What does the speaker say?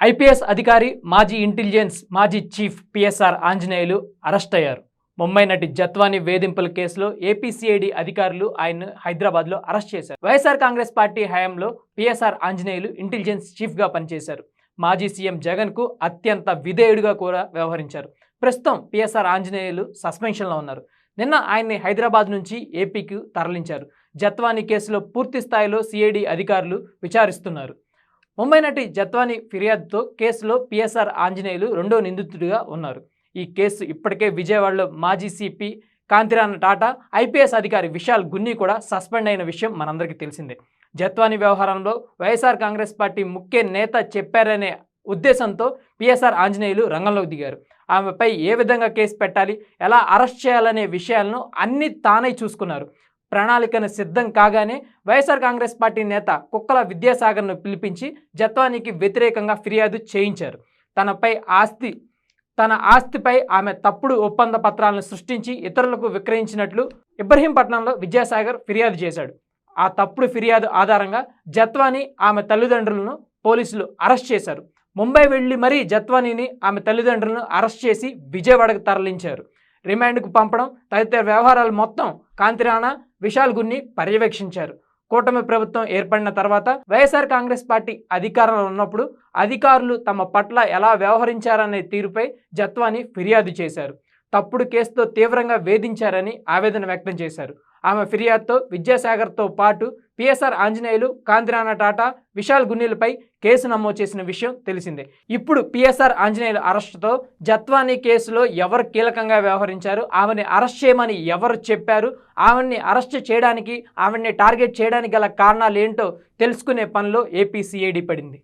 IPS అధికారి మాజీ intelligence మాజీ చీఫ్ పిఎస్ఆర్ ఆంజనేయులు అరెస్ట్ అయ్యారు. ముంబై నటి జత్వాని వేధింపుల కేసులో ఏపీసీఐడి అధికారులు ఆయన్ను హైదరాబాద్లో అరెస్ట్ చేశారు. వైఎస్ఆర్ కాంగ్రెస్ పార్టీ హయాంలో పిఎస్ఆర్ ఆంజనేయులు ఇంటెలిజెన్స్ చీఫ్గా పనిచేశారు. మాజీ సీఎం జగన్కు అత్యంత విధేయుడిగా కూడా వ్యవహరించారు. ప్రస్తుతం పిఎస్ఆర్ ఆంజనేయులు సస్పెన్షన్లో ఉన్నారు. నిన్న ఆయన్ని హైదరాబాద్ నుంచి ఏపీకి తరలించారు. జత్వాని కేసులో పూర్తి స్థాయిలో సిఐడి అధికారులు విచారిస్తున్నారు. ముంబై నటి జత్వాని ఫిర్యాదుతో కేసులో పిఎస్ఆర్ ఆంజనేయులు రెండో నిందితుడిగా ఉన్నారు. ఈ కేసు ఇప్పటికే విజయవాడలో మాజీ సిపి కాంతిరాన టాటా ఐపీఎస్ అధికారి విశాల్ గున్ని కూడా సస్పెండ్ అయిన విషయం మనందరికీ తెలిసిందే. జత్వాని వ్యవహారంలో వైఎస్ఆర్ కాంగ్రెస్ పార్టీ ముఖ్య నేత చెప్పారనే ఉద్దేశంతో పిఎస్ఆర్ ఆంజనేయులు రంగంలోకి దిగారు. ఆమెపై ఏ విధంగా కేసు పెట్టాలి ఎలా అరెస్ట్ చేయాలనే విషయాలను అన్ని తానై చూసుకున్నారు. ప్రణాళికను సిద్ధం కాగానే వైఎస్ఆర్ కాంగ్రెస్ పార్టీ నేత కుక్కల విద్యాసాగర్ను పిలిపించి జత్వానికి వ్యతిరేకంగా ఫిర్యాదు చేయించారు. తనపై ఆస్తి తన ఆస్తిపై ఆమె తప్పుడు ఒప్పంద పత్రాలను సృష్టించి ఇతరులకు విక్రయించినట్లు ఇబ్రహీంపట్నంలో విద్యాసాగర్ ఫిర్యాదు చేశాడు. ఆ తప్పుడు ఫిర్యాదు ఆధారంగా జత్వాని ఆమె తల్లిదండ్రులను పోలీసులు అరెస్ట్ చేశారు. ముంబై వెళ్ళి మరీ జత్వానీని ఆమె తల్లిదండ్రులను అరెస్ట్ చేసి విజయవాడకు తరలించారు. రిమాండ్కు పంపడం తదితర వ్యవహారాలు మొత్తం కాంతిరాణా విశాల్ గున్ని పర్యవేక్షించారు. కూటమి ప్రభుత్వం ఏర్పడిన తర్వాత వైఎస్ఆర్ కాంగ్రెస్ పార్టీ అధికారంలో ఉన్నప్పుడు అధికారులు తమ పట్ల ఎలా వ్యవహరించారనే తీరుపై జత్వాని ఫిర్యాదు చేశారు. తప్పుడు కేసుతో తీవ్రంగా వేధించారని ఆవేదన వ్యక్తం చేశారు. ఆమె ఫిర్యాదుతో విద్యాసాగర్తో పాటు పిఎస్ఆర్ ఆంజనేయులు కాంతిరాణ టాటా విశాల్ గున్నీలపై కేసు నమోదు చేసిన విషయం తెలిసిందే. ఇప్పుడు పిఎస్ఆర్ ఆంజనేయుల అరెస్టుతో జత్వానీ కేసులో ఎవరు కీలకంగా వ్యవహరించారు? ఆమెని అరెస్ట్ చేయమని ఎవరు చెప్పారు? ఆమెని అరెస్ట్ చేయడానికి ఆమెని టార్గెట్ చేయడానికి గల కారణాలు ఏంటో తెలుసుకునే పనిలో ఏపీసీఐడి పడింది.